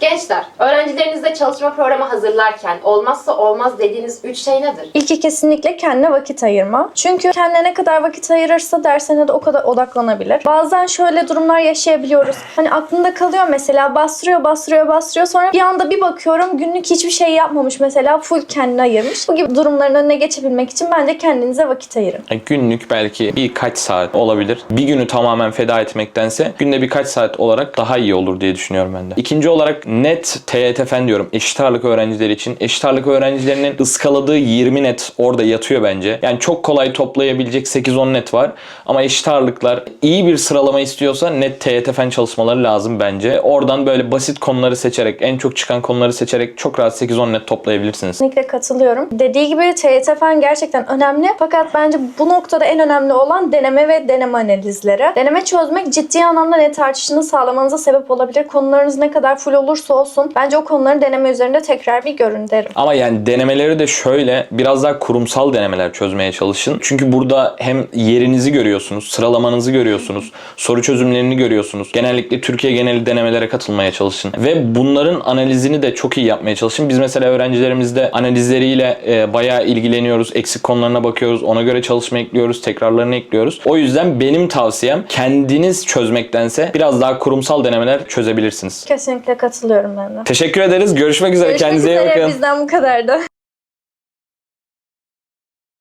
Gençler, öğrencilerinizle çalışma programı hazırlarken olmazsa olmaz dediğiniz üç şey nedir? İlki kesinlikle kendine vakit ayırma. Çünkü kendine ne kadar vakit ayırırsa dersine de o kadar odaklanabilir. Bazen şöyle durumlar yaşayabiliyoruz. Hani aklında kalıyor mesela bastırıyor bastırıyor bastırıyor sonra bir anda bir bakıyorum günlük hiçbir şey yapmamış mesela full kendine ayırmış. Bu gibi durumların önüne geçebilmek için bence kendinize vakit ayırın. Yani günlük belki birkaç saat olabilir. Bir günü tamamen feda etmektense günde birkaç saat olarak daha iyi olur diye düşünüyorum ben de. İkinci olarak net TYT fen diyorum. Eşit ağırlık öğrencileri için. Eşit ağırlık öğrencilerinin ıskaladığı 20 net orada yatıyor bence. Yani çok kolay toplayabilecek 8-10 net var. Ama eşit ağırlıklar iyi bir sıralama istiyorsa net TYT fen çalışmaları lazım bence. Oradan böyle basit konuları seçerek, en çok çıkan konuları seçerek çok rahat 8-10 net toplayabilirsiniz. Kesinlikle katılıyorum. Dediği gibi TYT fen gerçekten önemli. Fakat bence bu noktada en önemli olan deneme ve deneme analizleri. Deneme çözmek ciddi anlamda net artışını sağlamanıza sebep olabilir. Konularınız ne kadar full olursa olsun bence o konuların deneme üzerinde tekrar bir görün derim. Ama yani denemeleri de şöyle biraz daha kurumsal denemeler çözmeye çalışın. Çünkü burada hem yerinizi görüyorsunuz, sıralamanızı görüyorsunuz, soru çözümlerini görüyorsunuz. Genellikle Türkiye geneli denemelere katılmaya çalışın. Ve bunların analizini de çok iyi yapmaya çalışın. Biz mesela öğrencilerimizde analizleriyle e, bayağı ilgileniyoruz. Eksik konularına bakıyoruz. Ona göre çalışma ekliyoruz. Tekrarlarını ekliyoruz. O yüzden benim tavsiyem kendiniz çözmektense biraz daha kurumsal denemeler çözebilirsiniz. Kesinlikle katılıyorum ben de. Teşekkür ederiz. Görüşmek üzere. Görüşmek Kendinize iyi üzere. bakın. Bizden bu kadardı.